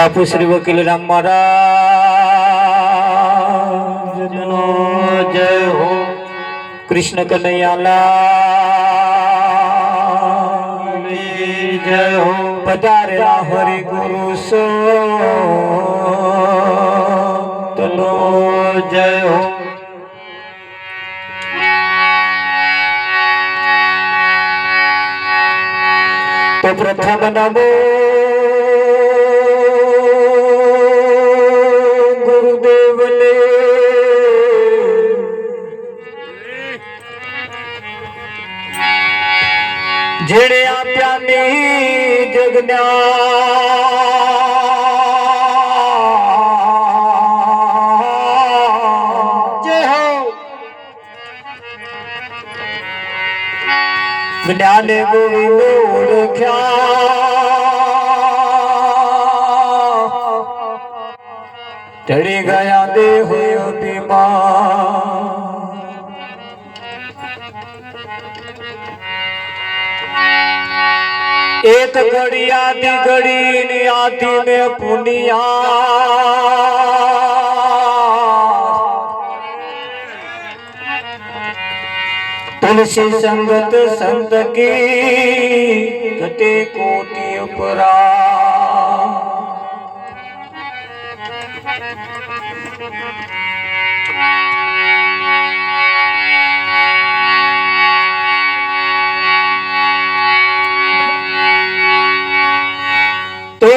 બાપુ શ્રી વકીલ રામ મહારાજનો જય હો. કૃષ્ણ કનૈયાલા જય હો. પધારેલા હરિ ગુરુ સો તનો જય હો. તો પ્રથમ નમો ज्ञाने गोविंद उड़ख्या टरी गया दे हुए बीमार એક ઘડી આધી ઘડી ની આધી ને પુનિયા. તુલસી સંગત સંત કી ઘટે કોટી પરા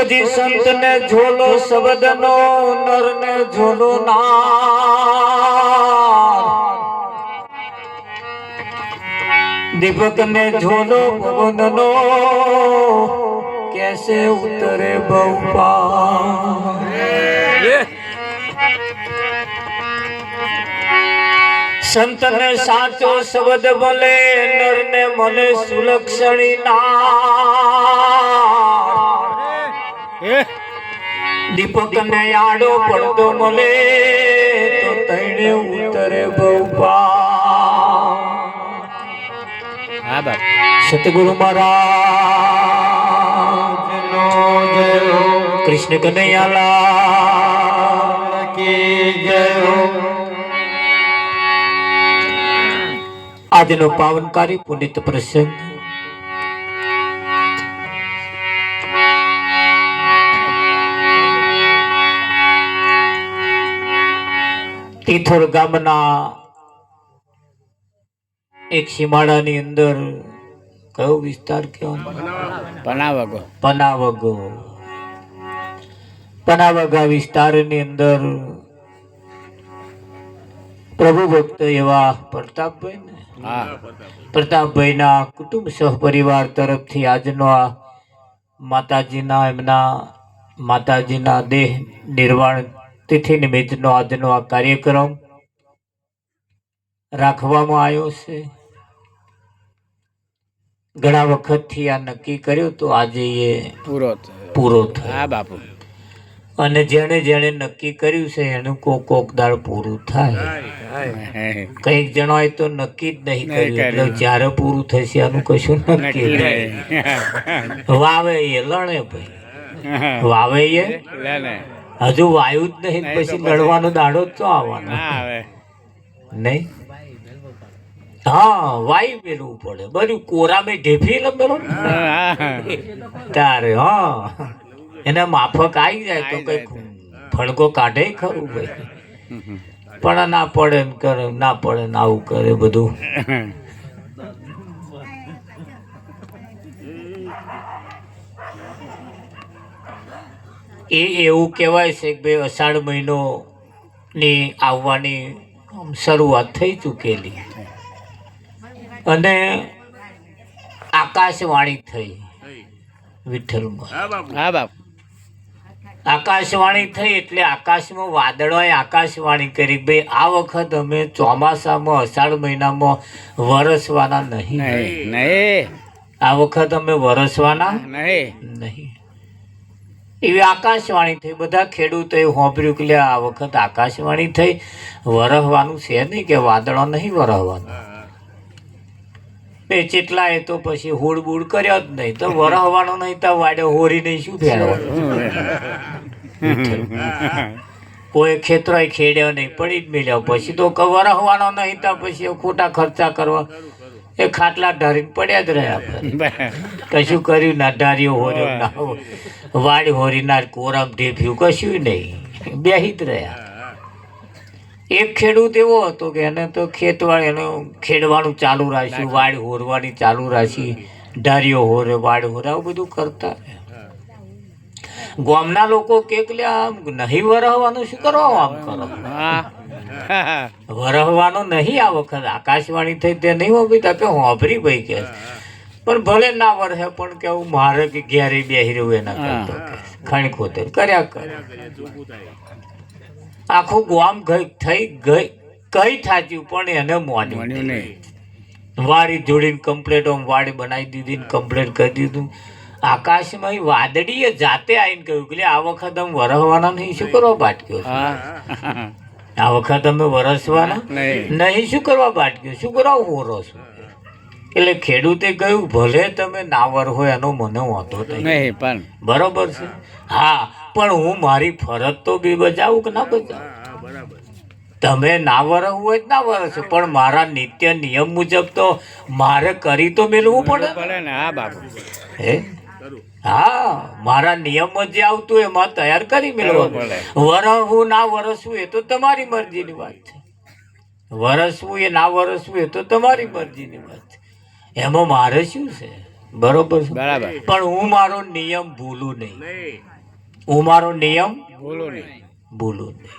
તો જી સંત ને ઝોલો શબ્દ નો નર ને ઝોલો ના દીપક ને ઝોલો પવન નો કેસે ઉતરે બહુપા સંત ને સાચો શબ્દ બોલે નર ને મને સુલક્ષણી ના. દીપક ને આડો પડતો મળે તો તૈણે ઉતરે બહુપા સતગુરુ મહારાજ નો જય કૃષ્ણ કનૈયાલા કી જય આજનો પાવનકારી પુનિત પ્રસંગ તીથોર ગામના એક હિમાળાની અંદર કયો વિસ્તાર કયો? પનાવગો. પનાવગો. પનાવગા વિસ્તારની અંદર પ્રભુ ભક્ત એવા પ્રતાપભાઈ ને હા. પ્રતાપભાઈના કુટુંબ સહપરિવાર તરફથી આજનો આ માતાજીના એમના માતાજીના દેહ નિર્વાણ તિથિ નિમિત્તનો આજનો આ કાર્યક્રમ રાખવામાં આવ્યો છે. ઘણા વખતથી આ નક્કી કર્યું તો આજે એ પૂરો પૂરો થયો. બાપુ. અને જેણે જેણે નક્કી કર્યું છે એનું કોક કોક દાળ પૂરું થાય. કંઈક જણાય તો નક્કી જ નહીં કર્યું. એટલે જ્યારે પૂરું થશે આનું કશું નક્કી નહીં. વાવે એ લણે ભાઈ. વાવે એ હજુ વાયુ જ નહીં પછી લડવાનો દાડો જ તો આવવાનો. નહીં? હા વાયુ મેળવું પડે. બધું કોરામાં ઢેફી લંબેલો તારે હા. એના માફક આવી જાય તો કંઈક ફણકો કાઢે ખરું ભાઈ. પણ ના પડે ને કરે ના પડે ને આવું કરે બધું. એ એવું કહેવાય છે કે ભાઈ અષાઢ મહિનો ની આવવાની શરૂઆત થઈ ચૂકેલી. અને આકાશવાણી થઈ. વિઠ્ઠલમાં. હા બાપ. આકાશવાણી થઈ એટલે આકાશમાં વાદળોએ આકાશવાણી કરી ભાઈ આ વખત અમે ચોમાસામાં અષાઢ મહિનામાં વરસવાના નહીં. નહીં નહીં. આ વખત અમે વરસવાના નહીં. નહીં. એવી આકાશવાણી થઈ. બધા ખેડૂતોએ હોંભર્યું કે લે આ વખત આકાશવાણી થઈ. વરહવાનું છે નહીં કે વાદળો નહીં વરહવાનું. એ ચેટલા એ તો પછી હુડ બુડ કર્યો જ નહીં. તો વરહવાનો નહીં તો વાડે હોરી નહીં શું ફેરવાનું? કોઈ ખેતરો ખેડ્યો નહીં પડી જ મેળ્યો પછી તો વરહવાનો નહીં તો પછી ખોટા ખર્ચા કરવા. એ ખાટલા ઢારીને પડ્યા જ રહ્યા આપણે. કશું કર્યું ના ધાર્યો હોર્યો ના વાડ હોરી ના કોરામ ઢેફ્યું કશું નહીં. બેહી જ રહ્યા. એક ખેડૂત એવો હતો કે એને તો ખેતવાળ એનું ખેડવાનું ચાલુ રાખ્યું વાડ હોરવાની ચાલુ રાખી ધાર્યો હોરે વાડ હોરે આવું બધું કરતા. રહ્યા. ગામના લોકો કે કે લે આમ નહીં વરાવવાનું શું કરવા આમ કરો? વરહવાનો નહીં આ વખત. આકાશવાણી થઈ તે નહીં હોવી તો કે હોભરી ભાઈ કે પણ ભલે ના વરહે પણ કેવું મારે કે ઘેરે બેહી રહ્યું એના કરતો ખણી ખોતે કર્યા કરે. આખું ગામ ગઈ થઈ ગઈ કઈ થાચ્યું પણ એને માન્યું નહીં. વાડી જોડીને કમ્પ્લેટ આમ વાડી બનાવી દીધી ને કમ્પ્લેટ કરી દીધું. આકાશમાં વાદળીએ જાતે આવીને કહ્યું કે આ વખત આમ વરહવાના નહીં. શું કરવા બાટક્યો આ વખત અમે વરસવાના નહીં. શું કરવા બાટક્યું? શું કરવા હોરો છો? એટલે ખેડૂતે કહ્યું ભલે તમે નાવર હોય એનો મને વાંધો નહીં. પણ બરોબર છે? હા પણ હું મારી ફરજ તો બી બજાવું કે ના બજાવું? તમે ના વરસ હોય જ ના વરસ પણ મારા નિત્ય નિયમ મુજબ તો મારે કરી તો મેળવું પડે. પડે ને હા બાબુ હે? હા મારા નિયમ જે આવતું એમાં તૈયાર કરી મેળવવાનું પડે. વરસવું ના વરસવું એ તો તમારી મરજીની વાત છે. વરસવું એ ના વરસવું એ તો તમારી મરજીની વાત છે. એમાં મારે શું છે? બરોબર બરાબર. પણ હું મારો નિયમ ભૂલું નહીં. હું મારો નિયમ ભૂલું નહીં. ભૂલું નહીં.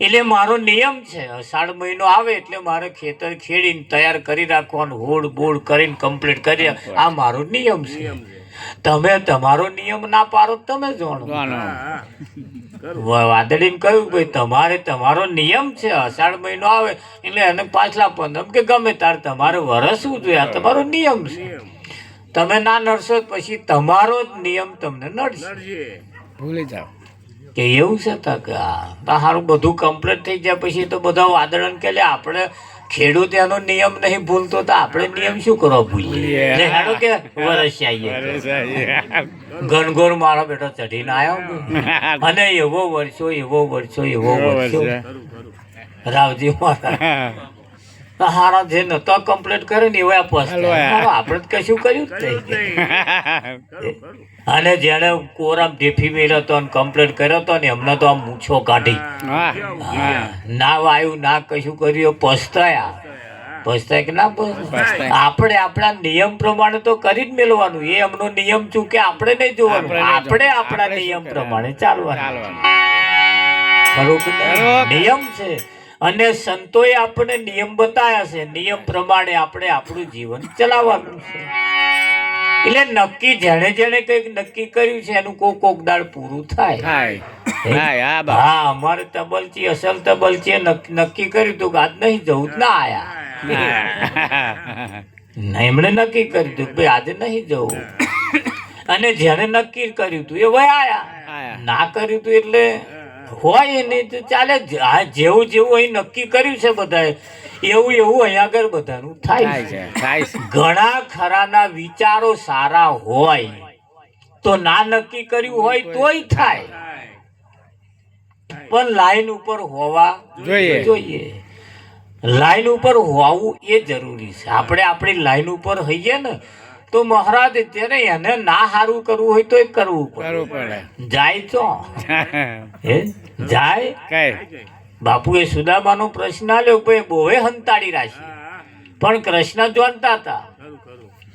એટલે મારો નિયમ છે અષાઢ મહિનો આવે એટલે મારે ખેતર ખેડીને તૈયાર કરી રાખવાનું હોડ બોડ કરીને કમ્પ્લીટ કરી આ મારો નિયમ છે. તમે તમારો નિયમ ના પાડો તમે જાણો વાદળીને કહ્યું ભાઈ તમારે તમારો નિયમ છે અષાઢ મહિનો આવે એટલે એને પાછલા પંદર કે ગમે તાર તમારે વરસવું જોઈએ? આ તમારો નિયમ છે. તમે ના નડશો પછી તમારો જ નિયમ તમને નડશે. ભૂલી જાઓ. કે એવું છે તક કે આ સારું બધું કમ્પ્લીટ થઈ જાય પછી તો બધા વાદળન કે લે આપણે ખેડૂત એનો નિયમ નહીં ભૂલતો તો આપણે નિયમ શું કરવા ભૂલીએ? હેડો કે વરસ આવીએ. ઘનઘોર મારો બેટો ચઢીને આવ્યો અને એવો વર્ષો એવો વર્ષો એવો વર્ષો. રાવજી મહારાજ. હારા જે નતો કમ્પ્લીટ કરે ને એવા હાલો આપણે તો કશું કર્યું જ નહીં. અને જ્યારે કોરામ ઢેફી મેળ્યો હતો અને કમ્પ્લેટ કર્યો હતો ને એમને તો આમ મૂછો કાઢી. ના વાયું ના કશું કર્યું પસ્તાયા. પસ્તાય કે ના. આપણે આપણા નિયમ પ્રમાણે તો કરી જ મેળવાનું એ એમનો નિયમ ચૂકે આપણે નહીં જોવાનું? આપણે આપણે નિયમ પ્રમાણે ચાલવાનું. નિયમ છે. અને સંતોએ આપણે નિયમ બતાવ્યા છે. નિયમ પ્રમાણે આપણે આપણું જીવન ચલાવવાનું છે. એટલે નક્કી જેણે જેણે કંઈક નક્કી કર્યું છે એનું કોક કોક દાળ પૂરું થાય. થાય. હા? અમારે તબલચી અસલ તબલચી નક્કી કર્યું હતું કે આજ નહીં જવું ના આયા. એમણે નક્કી કર્યું હતું કે ભાઈ આજે નહીં જવું અને જેણે નક્કી કર્યું હતું એ વય આયા. ના કર્યું હતું એટલે હોય નહીં તો ચાલે જેવું જેવું અહીં નક્કી કર્યું છે બધાએ એવું એવું અહીંયા આગળ બધાનું થાય છે છે. થાય છે. ઘણા ખરાના વિચારો સારા હોય તો ના નક્કી કર્યું હોય તોય થાય. પણ લાઈન ઉપર હોવા જોઈએ. જોઈએ. લાઈન ઉપર હોવું એ જરૂરી છે. આપણે આપણી લાઈન ઉપર હોઈએ ને તો મહારાજ ત્યારે એને ના સારું કરવું હોય તો એ કરવું પડે. પડે. જાય તો. હે? જાય? કઈ? બાપુએ સુદામાનો પ્રશ્ન આલ્યો ભાઈ બોવે હંતાડી રાખી પણ કૃષ્ણ જાણતા હતા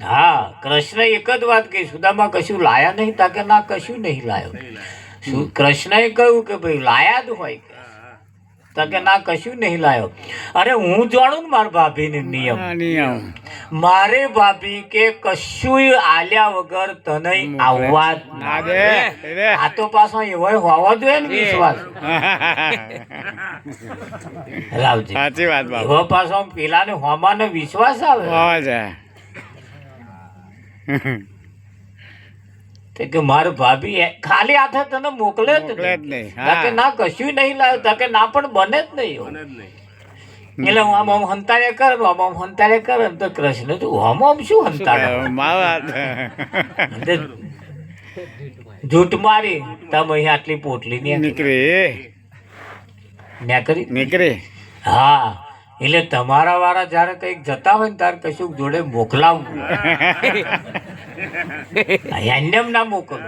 હા કૃષ્ણ એક જ વાત કહી સુદામા કશું લાયા નહીં તા કે ના કશું નહીં લાયો. કૃષ્ણએ કહ્યું કે ભાઈ લાયા જ હોય કે. તા કે ના કશું નહીં લાયો. અરે હું જાણું ને મારા ભાભીને નિયમ. નિયમ. મારે ભાભી કે કશું આલ્યા વગર તને આવવા ના દે. આ તો પાછો એવો હોવો જોઈએ ને વિશ્વાસ. રાવજી. સાચી વાત બાપુ. એવો પાછો પેલાને હોમાનો વિશ્વાસ આવે? હોવા જાય કે માર ભાભી એ- ખાલી હાથે તને મોકલે જ નહીં. નહીં. કે ના કશું નહીં લાવ્યો તા કે ના પણ બને જ નહીં એટલે હું આમ આમ કર આમ આમ હંતાડે કર ને તો કૃષ્ણ તું આમ આમ શું તે જૂઠ મારી તમે અહીં આટલી પોટલી ને નીકળી. ન્યા કરી? નીકળી. હા એટલે તમારા વાળા જ્યારે કંઈક જતા હોય ને ત્યારે કશું જોડે મોકલાવવું એમને ના મોકલવું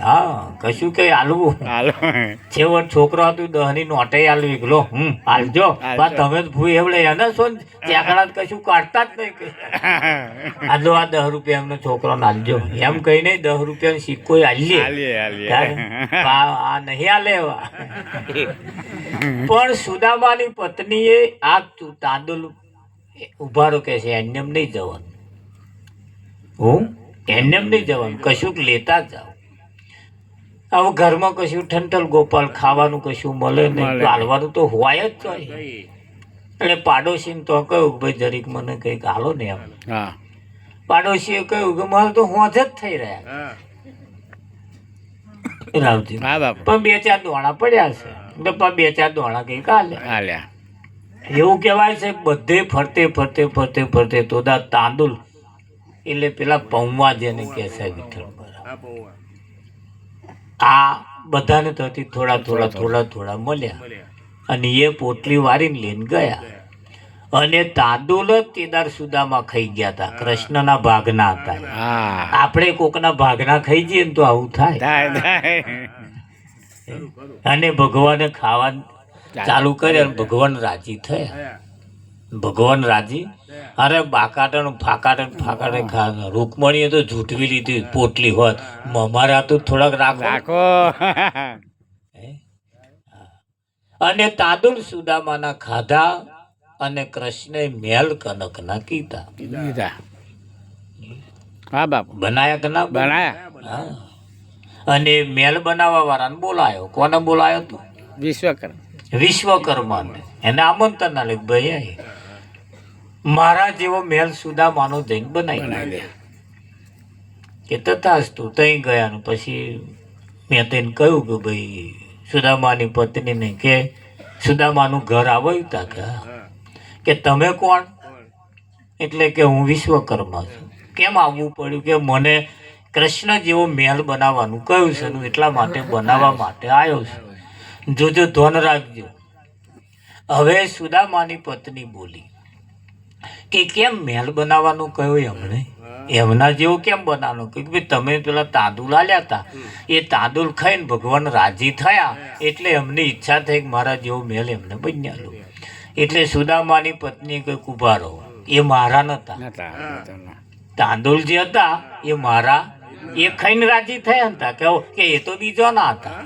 હા કશું કઈ હાલવું છેવટ છોકરો હતું દહની નોટે હાલવી એકલો હમ હાલજો હાલજો. બા તમે જ ભૂ એવડે એને શું ત્યાં કશું કાઢતા જ નહીં. આજો આ દસ રૂપિયા એમનો છોકરો હાલજો એમ કઈ નહીં દસ રૂપિયા સિક્કો હાલીએ આ આ નહીં હાલે એવા. પણ સુદામાની પત્નીએ આ તું તાંદુલ ઉભારો કે છે એમને એમ નહીં જવાનું. હું? એમને એમ નહીં જવાનું. કશુંક લેતા જ જાઓ. હવે ઘરમાં કશું ઠંટલ ગોપાલ ખાવાનું કશું મળે નહીં. ચાલવાનું તો હાલવાનું તો હોય જ હોય એટલે પાડોશીને તો કહ્યું ભાઈ જરીક મને કંઈક હાલો ને એમ. હા. પાડોશીએ કહ્યું કે મારે તો હોજ જ થઈ રહ્યા રાવજી પણ બે ચાર દોણા પડ્યા છે. એટલે પણ બે ચાર દોણા કંઈક હાલે. હાલ્યા. એવું કહેવાય છે બધે ફરતે ફરતે ફરતે ફરતે તોદા તાંદુલ એટલે પેલા પૌવા જેને કહે છે વિઠ્ઠલ આ બધાને તોથી થોડા થોડા થોડા થોડા મળ્યા. અને એ પોટલી વારીને લઈને ગયા. અને તાંદુલ જ તેદાર સુદામાં ખાઈ ગયા હતા. કૃષ્ણના ભાગના હતા. હા. આપણે કોકના ભાગના ખાઈ જઈએ ને તો આવું થાય. અને ભગવાને ખાવા ચાલુ કર્યા અને ભગવાન રાજી થયા. ભગવાન રાજી? અરે બાકાટણ ફાકાટણ ફાકાટણ રૂકમણીએ તો જૂટવી લીધી પોટલી હોત. મમારા તો થોડાક રાખો. અને તાદુર સુદામાના ખાધા અને કૃષ્ણે મેલ કનકના કીધા. દીધા હા બાપુ. બનાયા કે ના બનાયા? અને મેલ બનાવવા વાળાને બોલાયો. કોને બોલાયો તું? વિશ્વકર્મા વિશ્વકર્માને. એને આમંત્રણ આલે ભાઈ. મારા જેવો મેલ સુદામાનો જૈન બનાવી કે તથાસ્તુ તઈ ગયા પછી મેં તેને કહ્યું કે ભાઈ સુદામાની પત્નીને કે સુદામાનું ઘર આવ્યું કે. કે તમે કોણ? એટલે કે હું વિશ્વકર્મા છું. કેમ આવવું પડ્યું કે મને કૃષ્ણ જેવો મહેલ બનાવવાનું કહ્યું છે હું એટલા માટે બનાવવા માટે આવ્યો છું. જોજો ધ્વન રાખજો. હવે સુદામાની પત્ની બોલી કે કેમ મહેલ બનાવવાનું કહ્યું એમણે? એમના જેવું કેમ બનાવવાનું? કે ભાઈ તમે પેલા તાંદુલ આલ્યા હતા. એ તાંદુલ ખાઈને ભગવાન રાજી થયા. એટલે એમની ઈચ્છા થઈ કે મારા જેવો મહેલ એમને બન્યાલો એટલે સુદામાની પત્ની કંઈક ઊભા રહો. એ મારા નતા. નતા નતા. તાંદુલ જે હતા એ મારા એ ખાઈને રાજી થયા હતા. કે એ તો બીજોના હતા.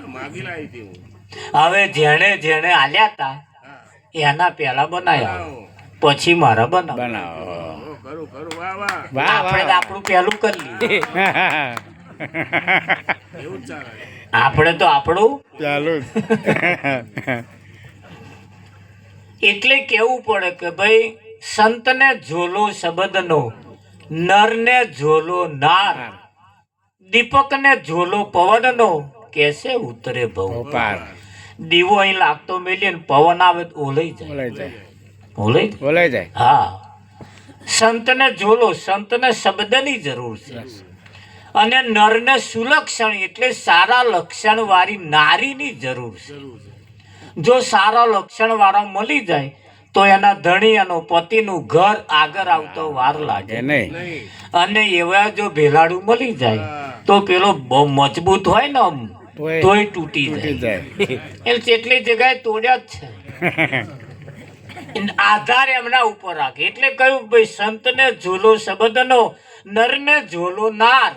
હવે જેણે જેણે આલ્યા હતા એના પહેલા બનાવ્યા. પછી મારા બનાવ. બનાવો. આપણે તો આપણું પહેલું કરી લીધું. આપણે તો આપણું ચાલુ એટલે કેવું પડે કે ભાઈ સંતને ઝોલો શબ્દનો નરને ઝોલો નાર દીપકને ઝોલો પવનનો કેસે ઉતરે ભવ. પાર દીવો અહીં લાગતો મેલી ને પવન આવે તો ઓલાઈ જાય. જાય. ઓલાઈ જાય? બોલાઈ જાય. હા. સંતને જોલો સંતને શબ્દની જરૂર છે. અને નરને સુલક્ષણ એટલે સારા લક્ષણ વાળી નારીની જરૂર છે. જો સારા લક્ષણ વાળા મળી જાય તો એના ધણી અને પતિનું ઘર આગળ આવતો વાર લાગે. નહીં અને એવા જો ભેલાડું મળી જાય તો પેલો બહુ મજબૂત હોય ને આમ તોય તૂટી જાય. એટલે કેટલી જગ્યાએ તોડ્યા જ છે. આધાર એમના ઉપર રાખે. એટલે કહ્યું ભાઈ સંતને ઝોલો શબ્દનો નરને ઝોલો નાર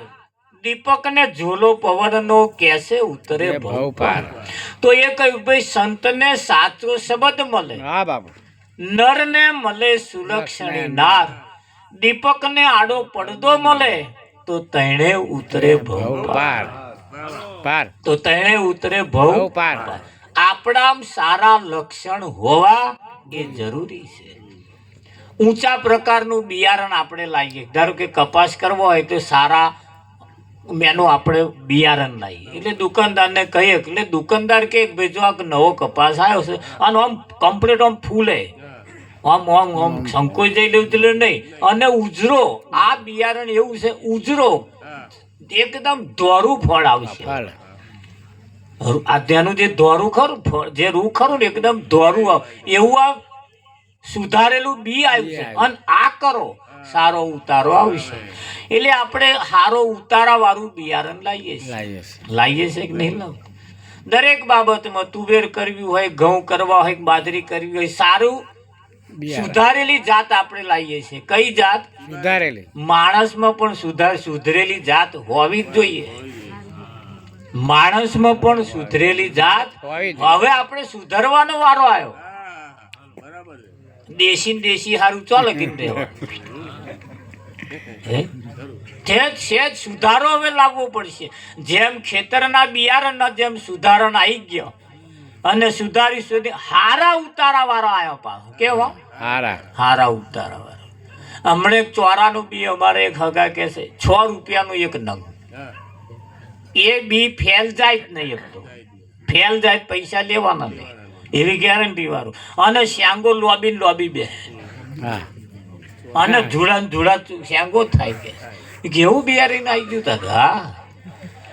દીપકને ઝોલો પવનનો કેસે ઉતરે ભવ પાર. તો એ કહ્યું ભાઈ સંતને સાચો શબ્દ મળે. હા બાબુ. નરને મળે સુલક્ષણી નાર દીપકને આડો પડદો મળે તો તેણે ઉતરે ભવ પાર. પાર તો તેણે ઉતરે ભવ ભવ પાર આપણામ સારા લક્ષણ હોવા એ જરૂરી છે. ઊંચા પ્રકારનું બિયારણ આપણે લાવીએ. ધારો કે કપાસ કરવો હોય તો સારા મેનું આપણે બિયારણ લાવીએ. એટલે દુકાનદારને કહીએ એટલે દુકાનદાર કે ભાઈ જો આ નવો કપાસ આવ્યો છે અને આમ કમ્પ્લીટ આમ ફૂલે. આમ આમ આમ સંકોચાઈ લેવું એટલે નહીં. અને ઉજરો આ બિયારણ એવું છે ઉજરો. એકદમ ધોરું ફળ આવશે. ફળ જે દોરું ખરું જે રૂ ખરું ને એકદમ ધોરું આવ એવું આ સુધારેલું બી આવ્યું છે. અને આ કરો. સારો ઉતારો આવશે એટલે આપણે સારો ઉતારા વાળું બિયારણ લાવીએ છીએ. લાવીએ છીએ. કે નહીં દરેક બાબતમાં તુવેર કરવી હોય ઘઉં કરવા હોય બાજરી કરવી હોય સારું સુધારેલી જાત આપણે લાવીએ છીએ. કઈ જાત? સુધારેલી. માણસમાં પણ સુધાર સુધરેલી જાત હોવી જ જોઈએ. માણસમાં પણ સુધરેલી જાત હોવી આપણે સુધારવાનો વારો આવ્યો. હા બરાબર છે. દેશી દેશી હારું ચાલે કે દેવા તે સેજ સુધારો હવે લાવવો પડશે. જેમ ખેતરના બિયારણના જેમ સુધારણ આવી ગયો. અને સુધારી સુધી હારા ઉતારા વાળો આવ્યો પાછો. કેવો? હારા. હારા ઉતારા વાળો હમણાં એક ચોરાનું બી અમારે એક હગા કે છે છ રૂપિયાનું એક નંગ. એ બી ફેલ જાય જ નહીં એક તો. ફેલ જાય પૈસા લેવાના નહીં. એવી ગેરંટી વાળું. અને શ્યાંગો લોબી લોબી બે હા. અને ધૂળા ધૂળા શ્યાંગો થાય કે કેવું બિયારીને આવી ગયું તા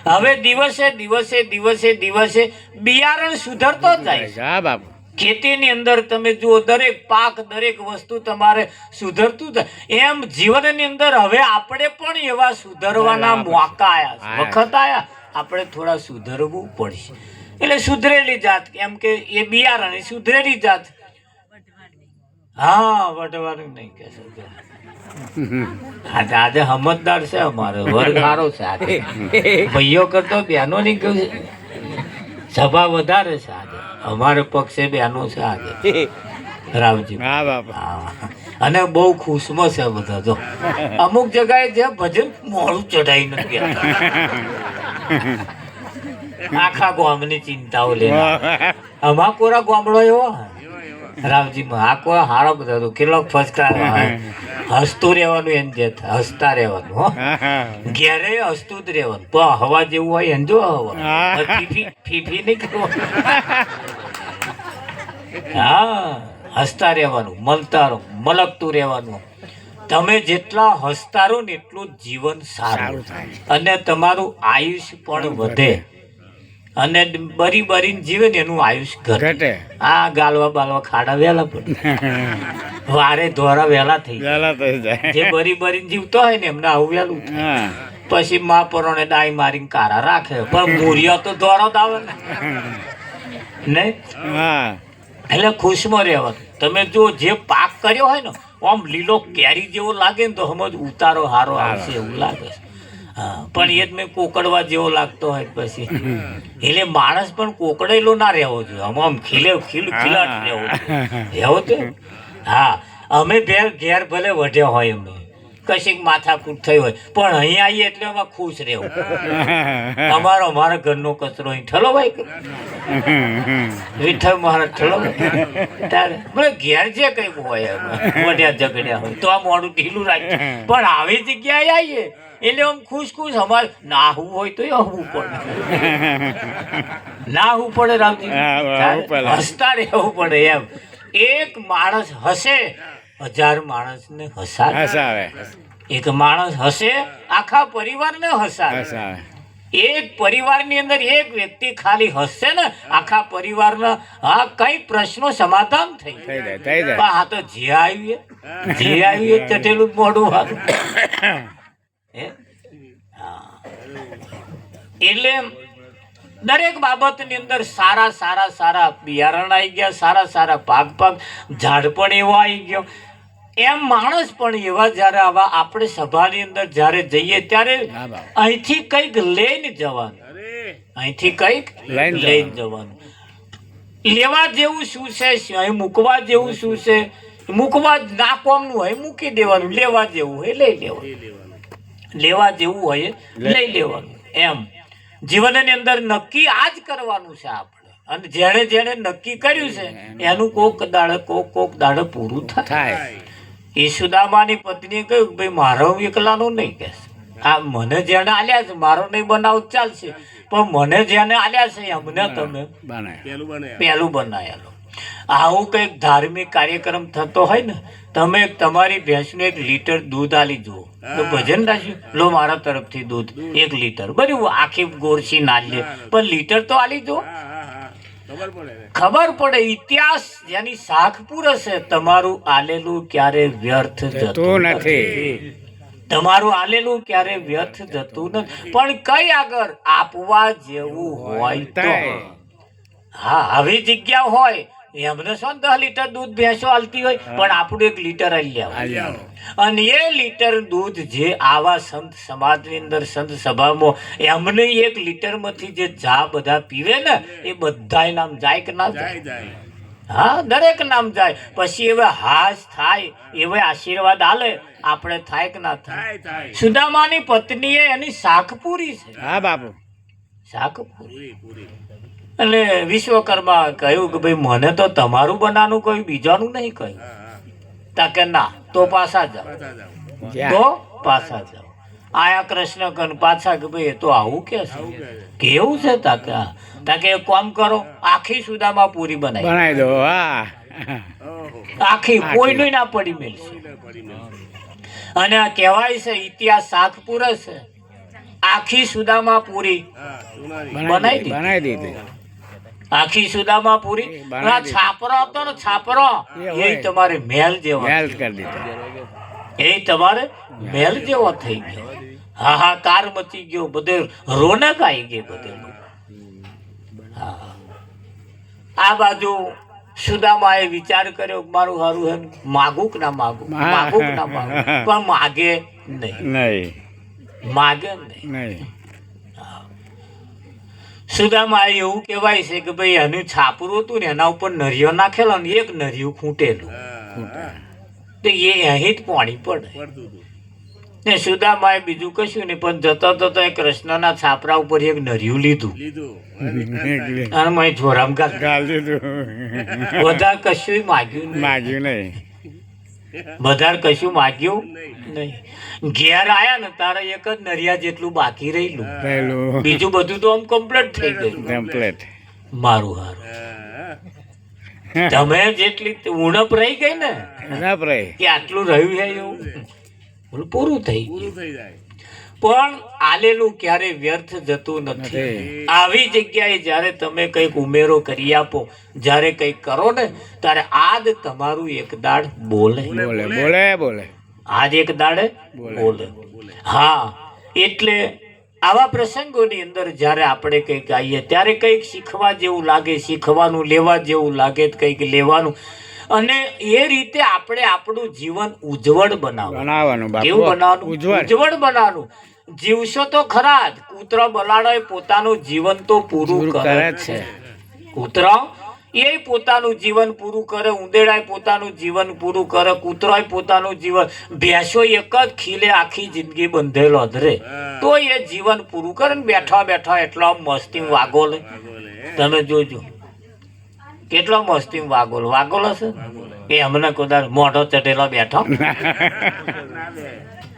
હવે દિવસે દિવસે દિવસે દિવસે બિયારણ સુધરતો જ જાય. હા બાપુ. ખેતીની અંદર તમે જુઓ દરેક પાક દરેક વસ્તુ તમારે સુધરતું એમ જીવનની અંદર હવે આપણે પણ એવા સુધરવાના મોકા આયા વખત આયા આપણે થોડા સુધરવું પડશે. એટલે સુધરેલી જાત એમ કે એ બિયારણ સુધરેલી જાત. હા વટવાનું નહીં કે આજે આજે સમજદાર છે અમારો. વર્ગ સારો છે ભાઈઓ કરતો બહેનો નહીં કેવું સભા વધારે છે આજે. અમારે પક્ષે બેનો છે આજે. રામજી. હા બાપુ. અને બહુ ખુશમાં છે બધા જો. અમુક જગાએ જે ભજન મોડું ચઢાઈ નથી આખા ગામની ચિંતાઓ લે અમા કોરા ગામડો એવો? રામજી માં આ કોઈ હારો બધા કેટલો ફર્સ્ટ ક્લાસ હસતું રહેવાનું એમ જે હસતા રહેવાનું હો. ઘેરે હસતું જ રહેવાનું. પણ હવા જેવું હોય એમ જો હવા. ફીફી ફીફી નહીં કરવાનું. હા હસતા રહેવાનું મલતા રહો મલકતું રહેવાનું. તમે જેટલા હસતા રહો ને એટલું જીવન સારું સારું થાય. અને તમારું આયુષ્ય પણ વધે. અને બરી બરીને જીવે ને એનું આયુષ્ય ઘટે. આ ગાલવા બાલવા ખાડા વહેલા પડે. વારે ધોરા વહેલા થઈ જાય. થઈ જાય. જે બરી બરીને જીવતો હોય ને એમને આવું વહેલું પછી મા પરોણે ડાઈ મારીને કારા રાખે. પણ મૂર્યો તો ધોરો જ આવે ને. નહીં એટલે ખુશમાં રહેવાનું. તમે જો જે પાક કર્યો હોય ને આમ લીલો કેરી જેવો લાગે ને તો સમજ ઉતારો હારો આવશે એવું લાગે છે. પણ એ જ મેં કોકડવા જેવો લાગતો હોય પછી. એટલે માણસ પણ કોકડેલો ના રહેવો જોઈએ. આમ આમ ખીલે ખીલ ખીલાટ રહેવો જોઈએ. રહેવો તો હા અમે ઘેર ઘેર ભલે વઢ્યા હોય અમે. કશીક માથાકૂટ થઈ હોય. પણ અહીં આવીએ એટલે અમે ખુશ રહેવું. અમારો અમારા ઘરનો કચરો અહીં ઠલો ભાઈ વિઠ્ઠલ મહારાજ ઠલો તારે ભલે ઘેર જે કંઈક હોય મોઢ્યા ઝઘડ્યા હોય તો આ મોડું ઢીલું રાખીએ પણ આવી જગ્યાએ આવીએ એટલે આમ ખુશ ખુશ અમારે નાહવું હોય તો આવવું પડે. નાહવું પડે રામજી. પડે. હસતા રહેવું પડે એમ. એક માણસ હસે હજાર માણસને હસાવે. હસાવે. એક માણસ હસે આખા પરિવારને હસાવે. હસાવે. એક પરિવારની અંદર એક વ્યક્તિ ખાલી હસશે ને આખા પરિવારના હા કઈ પ્રશ્નો સમાધાન થઈ જાય. આ તો જે આવીએ. જે આવીએ ચટેલું મોડું મોઢું હારું. હે? હા. એટલે દરેક બાબતની અંદર સારા સારા સારા બિયારણ આવી ગયા સારા સારા પાક પાક ઝાડ પણ એવો આવી ગયો. એમ માણસ પણ એવા જ્યારે આવા આપણે સભાની અંદર જ્યારે જઈએ ત્યારે અહીંથી કંઈક લઈને જવાનું. અહીંથી કંઈક લઈને જવાનું. લેવા જેવું શું છે? અહીં મૂકવા જેવું શું છે? મૂકવા ના કોમનું હોય મૂકી દેવાનું. લેવા જેવું હોય લઈ લેવાનું. લેવાનું. લેવા જેવું હોય લઈ લેવાનું. એમ. જીવનની અંદર નક્કી આ જ કરવાનું છે આપણે. અને જેણે જેણે નક્કી કર્યું છે એનું કોક દાડે કોક કોક દાડે પૂરું થાય. સુદામાની પત્નીએ કહ્યું કે ભાઈ મારો એકલાનો નહીં કે આ મને જેને આલ્યા છે મારો નહીં બનાવ ચાલશે. પણ મને જેને આલ્યા છે એમને તમે બને પેલું બને પહેલું બનાવેલો આવું કંઈક ધાર્મિક કાર્યક્રમ થતો હોય ને તમે તમારી ભેંસનું એક લીટર દૂધ આલી જુઓ. તો ભજન રાખ્યું? લો મારા તરફથી દૂધ એક લીટર. બરાબર આખી ગોરસી ના લે. પણ લીટર તો આલી જુઓ. ખબર પડે ને? ખબર પડે ઇતિહાસ જેની શાખ પૂરશે તમારું આલેલું ક્યારે વ્યર્થ જતું. નથી. તમારું આલેલું ક્યારે વ્યર્થ જતું નથી. પણ કઈ આગળ આપવા જેવું હોય તો. હા આવી જગ્યા હોય એમને શું દસ લીટર દૂધ ભેંસો આલતી હોય પણ આપણું એક લીટર લેવા અને એ લીટર દૂધ જે આવા સંત સમાજની અંદર સંત સભામાં એમને એક લીટરમાંથી જે ચા બધા પીવે ને એ બધા નામ જાય કે ના જાય. હા દરેક નામ જાય. પછી એવે હાશ થાય એવે આશીર્વાદ આલે આપણે થાય કે ના થાય? સુદામાની પત્નીએ એની શાખ પૂરી છે. હા બાપુ. પૂરી પૂરી. એટલે વિશ્વકર્મા કહ્યું કે ભાઈ મને તો તમારું બનાનું કહ્યું બીજાનું નહીં કહ્યું. તા કે ના તો પાછા જાઓ. તો પાછા જાઓ. આયા કૃષ્ણ કન પાછા કે ભાઈ એ તો આવું કે છે. કેવું છે તા કે? હા. તા કે એક કામ કરો આખી સુદામાં પૂરી બનાવી. બનાવી દો હા. આખી કોઈનું ના પડી મેલશે. અને આ કહેવાય છે ઇતિહાસ શાખ પૂરે છે. આખી સુદામાં પૂરી બનાવી બનાવી દીધી. આખી સુદામાં પૂરી? એ આ છાપરો હતો ને છાપરો. એ એ તમારે મેલ જેવો મેલ કરી દીધો. એ તમારે મેલ જેવો થઈ ગયો. હાહાકાર મચી ગયો બધે રોનક આવી ગઈ બધે. હા. આ બાજુ સુદામાએ વિચાર કર્યો મારું સારું હે માગું કે ના માગું હા. માગું કે ના માગું પણ માગે નહીં. નહીં. માગે નહીં. સુદામા એવું કહેવાય છે કે ભાઈ એનું છાપરું હતું ને એના ઉપર નરિયો નાખેલો ને એક નરિયું ખૂટેલું. તો એ અહીં જ પાણી પડે. ને સુદામાએ બીજું કશું નહીં પણ જતા જતા એ કૃષ્ણના છાપરા ઉપર એક નરિયું લીધું. લીધું. અને મેં જોરામ કાઢ વધારે કશું માગ્યું માગ્યું નહીં. વધારે કશું માગ્યું નહીં. ઘેર આયા ને તારે એક જ નરિયા જેટલું બાકી રહેલું. બીજું બધું તો આમ કમ્પ્લીટ થઈ ગયું. કમ્પ્લીટ મારું હારું. તમે જેટલી ઉણપ રહી ગઈ ને બરાબર કે આટલું રહ્યું છે એવું? પૂરું થઈ પૂરું થઈ જાય. પણ આલેલું ક્યારે વ્યર્થ જતું નથી. આવી જગ્યાએ જ્યારે તમે કંઈક ઉમેરો કરી આપો જ્યારે કંઈક કરો ને ત્યારે આજ તમારું એક દાડ બોલે. બોલે બોલે બોલે આજ એક દાડે બોલે. હા એટલે આવા પ્રસંગોની અંદર જ્યારે આપણે કંઈક આવીએ ત્યારે કંઈક શીખવા જેવું લાગે શીખવાનું લેવા જેવું લાગે કંઈક લેવાનું. અને એ રીતે આપણે આપણું જીવન ઉજ્જવળ બનાવવાનું. કેવું બનાવવાનું? ઉજ્જવળ. ઉજ્જવળ બનાવવાનું. જીવશો તો ખરા જ કૂતરો બલાડો પોતાનું જીવન તો પૂરું કરે છે કૂતરો એ પોતાનું જીવન પૂરું કરે ઉંદેડાય પોતાનું જીવન પૂરું કરે કૂતરોય પોતાનું જીવન ભેંસો એક જ ખીલે આખી જિંદગી બંધેલો અધરે તો એ જીવન પૂરું કરે ને બેઠા બેઠા એટલો મસ્તી વાગોલ તમે જોજો કેટલો મસ્તી વાગોલ વાગોલ હશે એ હમણાં કદાચ મોઢો ચટેલો બેઠો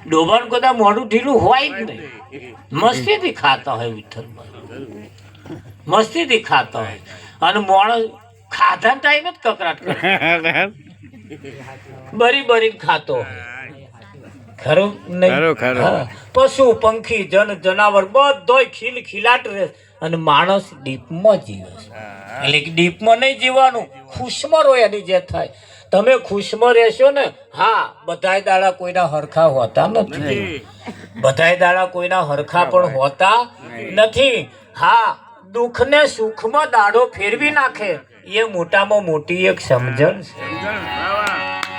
ડોબાણ કદાચ મોઢું ઢીલું હોય જ નહીં. મસ્તીથી ખાતા હોય વિઠ્ઠલ મસ્તીથી ખાતા હોય. અને મોણ ખાધા ટાઈમે જ કકરાટ કરે. બરી બરી ખાતો ખરું નહીં. પશુ પંખી જન જનાવર બધોય ખીલ ખીલાટ રહે. અને માણસ ડીપમાં જીવે છે. એટલે ડીપમાં નહીં જીવવાનું. ખુશમાં રોય એની જે થાય. તમે ખુશમાં રહેશો ને હા બધાય દાડા કોઈના હરખા હોતા નથી. બધાય દાડા કોઈના હરખા પણ હોતા નથી. હા દુઃખને સુખમાં દાડો ફેરવી નાખે. એ મોટામાં મોટી એક સમજણ છે.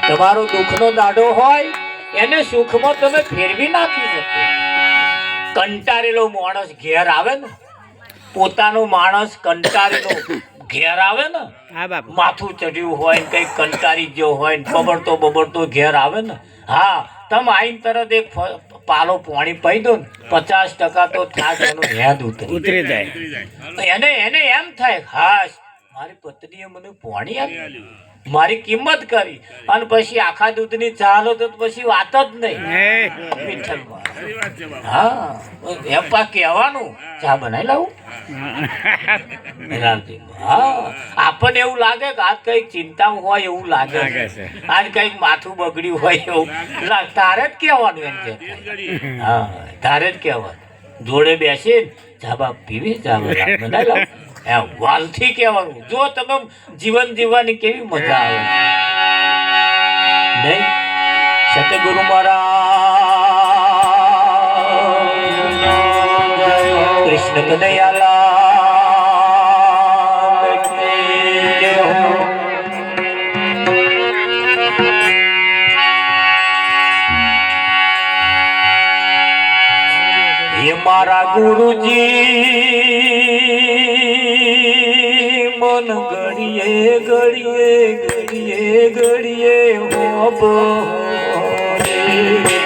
તમારો દુઃખનો દાડો હોય એને સુખમાં તમે ફેરવી નાખી શકો. કંટાળેલો માણસ ઘેર આવે ને પોતાનો માણસ કંટાળેલો ઘેર આવે ને હા બાપુ. માથું ચડ્યું હોય ને કંઈક કંટારી ગયો હોય ને બબડતો બબડતો ઘેર આવે ને. હા તમે આઈને તરત એક પાલો પાણી પી દો ને. પચાસ ટકા તો થાક એનું હેદ ઉતરી. ઉતરી જાય. એને એને એમ થાય ખાસ મારી પત્નીએ મને પાણી આપ્યું. મારી કિંમત કરી. અને પછી આખા દૂધની ચાલો તો પછી વાત જ નહીં. વિઠ્ઠલમાં. છે હા એમ પા કહેવાનું. ચા બનાવી લાવું? હા. આપણને એવું લાગે કે આજ કંઈક ચિંતા હોય એવું લાગે છે. છે. આજ કંઈક માથું બગડ્યું હોય એવું. તારે જ કહેવાનું એમ કે હા તારે જ કહેવાનું. જોડે બેસીને ચા બાપ પીવી ચા બનાવી લાવું. વાલથી કહેવાનું. જો તમે જીવન જીવવાની કેવી મજા આવે. નહીં? સતગુરુ મહારાજ, કૃષ્ણ કનૈયાલાલ, કી જય હો. ઘડીએ ઘડીએ ઘડીએ ઘડીએ હોબ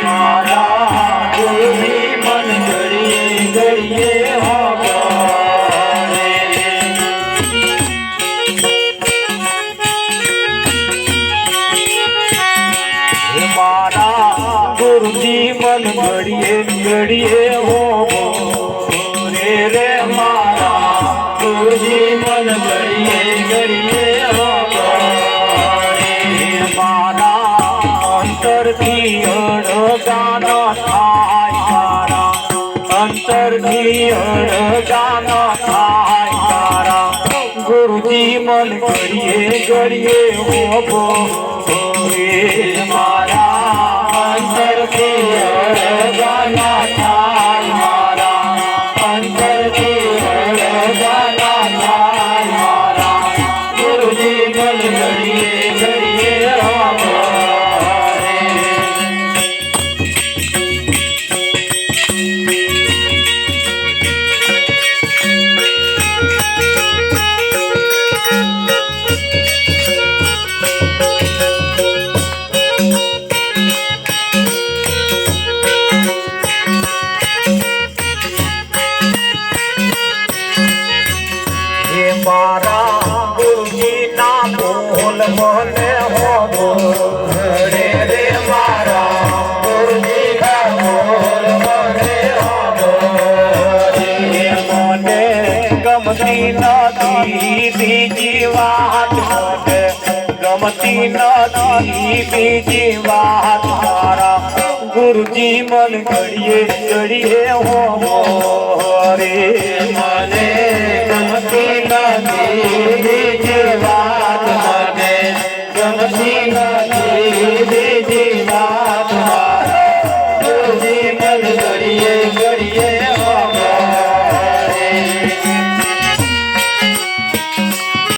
મારા મન ઘડીએ ઘડીએ હોબો મારા ગુરુજી મન ઘડીએ ઘડીએ હો રે રે મારા ગુરુજી ગુરુજી મન કરીએ ઘડીએ હો નથી બીજી વાત મારા ગુરુજી મન ઘડીએ ઘડીએ હો રે. મને ગમતી નથી.